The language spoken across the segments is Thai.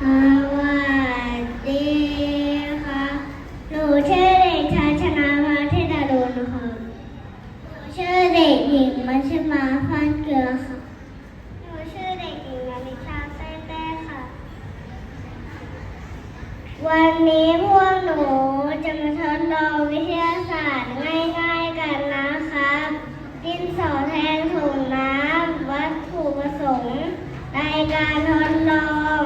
สวัสดีค่ะหนูชื่อเด็กชายชนาภาเทดารุณค่ะหนูชื่อเด็กหญิงมัชมาฟันเกลือค่ะหนูชื่อเด็กหญิงมาริชาเต้เต้ค่ะ วันนี้พวกหนูจะมาทดลองวิทยาศาสตร์ง่ายๆกันนะคะดินสอแทนถุงน้ำวัตถุประสงค์ในการทดลอง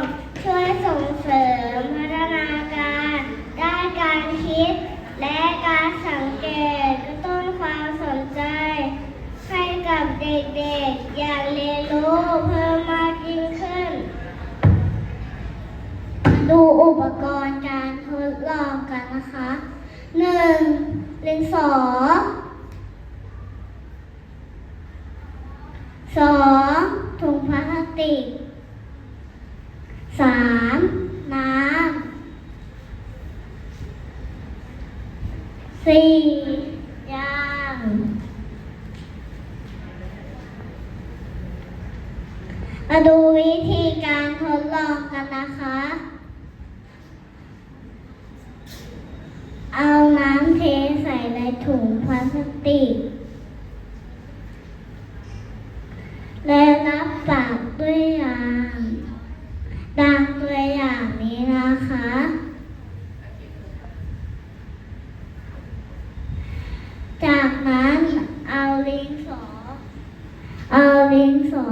ช่วยส่งเสริมพัฒนาการด้านการคิด และการสังเกตกระตุ้นความสนใจ ให้กับเด็กๆ อยากเรียนรู้เพิ่มมากยิ่งขึ้นมาดูอุปกรณ์การทดลองกันนะคะหนึ่งลิงสอสองถุงพลาสติกสามน้ำ สี่ยางมาดูวิธีการทดลองกันนะคะ เอาน้ำเทใส่ในถุงพลาสติก และรับปากด้วยยางดังตัวอย่างนี้นะคะ จากนั้นเอา ลิงสอเอาลิงสอ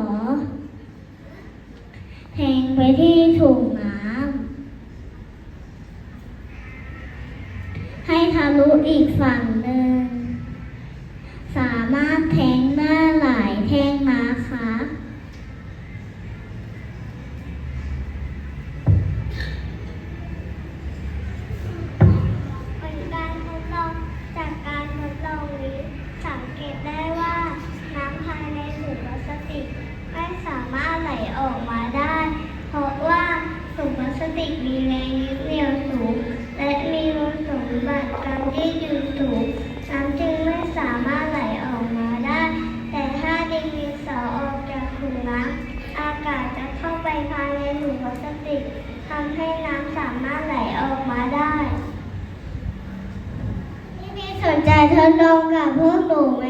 แทงไปที่ถุงน้ำให้ทะลุอีกฝั่งหนึ่ง ออกมาได้ เพราะว่าถุงพลาสติกมีแรงยึดเหนี่ยวสูง และมีคุณสมบัติการยืดหยุ่นสูงน้ำจึงไม่สามารถไหลออกมาได้ แต่ถ้าดึงดินสอออกจากถุงน้ำอากาศจะเข้าไปภายในถุงพลาสติกทำให้น้ำสามารถไหลออกมาได้พี่พี่สนใจทดลองกับพวกหนูไหม